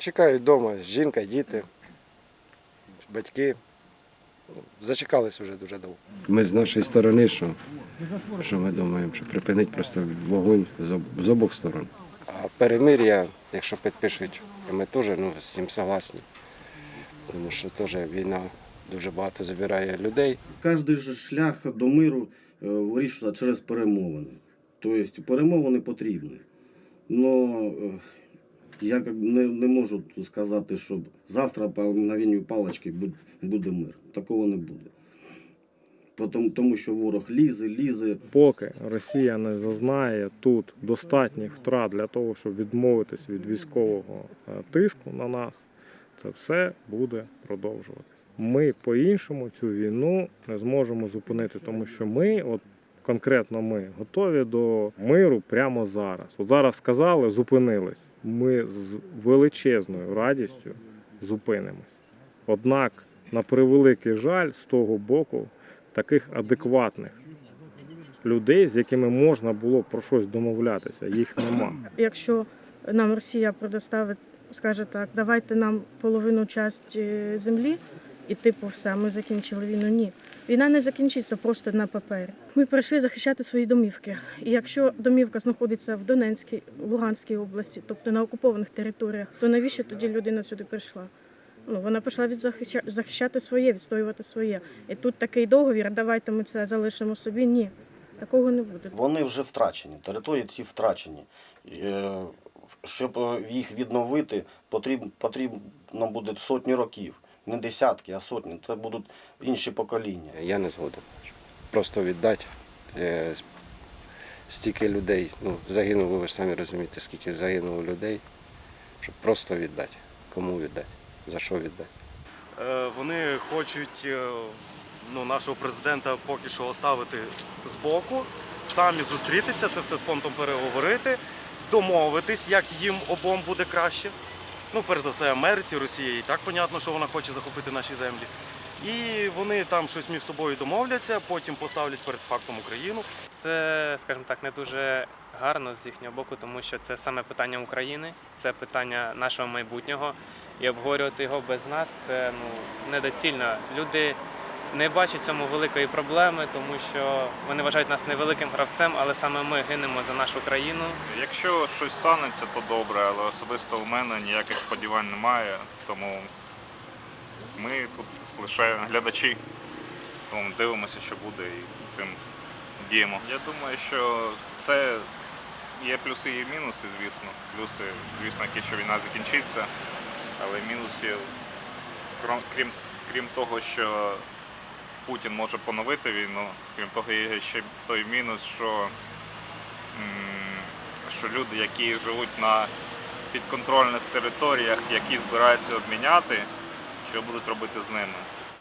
чекають вдома жінка, діти, батьки. Зачекались вже дуже довго. Ми з нашої сторони, що, що ми думаємо, що припинить просто вогонь з, з обох сторон. А перемир'я, якщо підпишуть, ми теж ну, з цим согласні. Тому що теж війна дуже багато забирає людей. Же шлях до миру е, вирішується через перемовини. Тобто перемовини потрібні. Но е, я не, не можу сказати, що завтра по мгновенню палички будь- буде мир. Такого не буде. Тому, тому що ворог лізе, лізе. Поки Росія не зазнає тут достатніх втрат для того, щоб відмовитись від військового е, тиску на нас, це все буде продовжуватися. Ми по-іншому цю війну не зможемо зупинити, тому що ми, от конкретно ми, готові до миру прямо зараз. От зараз сказали, зупинились. Ми з величезною радістю зупинимось. Однак, на превеликий жаль, з того боку, таких адекватних людей, з якими можна було про щось домовлятися, їх нема. Якщо нам Росія предоставить, скаже так, давайте нам половину часті землі, і типу все, ми закінчили війну. Ні. Війна не закінчиться просто на папері. Ми прийшли захищати свої домівки. І якщо домівка знаходиться в Донецькій, Луганській області, тобто на окупованих територіях, то навіщо тоді людина сюди прийшла? Ну, вона пішла від захища- захищати своє, відстоювати своє. І тут такий договір, давайте ми це залишимо собі. Ні, такого не буде. Вони вже втрачені, території ці втрачені. Е, Щоб е, їх відновити, потрібно буде сотні років. Не десятки, а сотні. Це будуть інші покоління. Я не згоден. Просто віддати е, стільки людей, ну, загинуло, ви ж самі розумієте, скільки загинуло людей, щоб просто віддати. Кому віддати? За що віддати? Е, Вони хочуть е, ну, нашого президента поки що оставити збоку, самі зустрітися, це все з понтом переговорити, домовитись, як їм обом буде краще. Ну, перш за все, Америці, Росії і так понятно, що вона хоче захопити наші землі. І вони там щось між собою домовляться, потім поставлять перед фактом Україну. Це, скажімо так, не дуже гарно з їхнього боку, тому що це саме питання України, це питання нашого майбутнього. І обговорювати його без нас це ну недоцільно. Люди не бачать в цьому великої проблеми, тому що вони вважають нас невеликим гравцем, але саме ми гинемо за нашу країну. Якщо щось станеться, то добре, але особисто в мене ніяких сподівань немає, тому ми тут лише глядачі, тому дивимося, що буде і з цим діємо. Я думаю, що це є плюси і мінуси, звісно. Плюси, звісно, ті, що війна закінчиться, але мінусів, крім, крім того, що Путін може поновити війну, крім того, є ще той мінус, що що люди, які живуть на підконтрольних територіях, які збираються обміняти, що будуть робити з ними.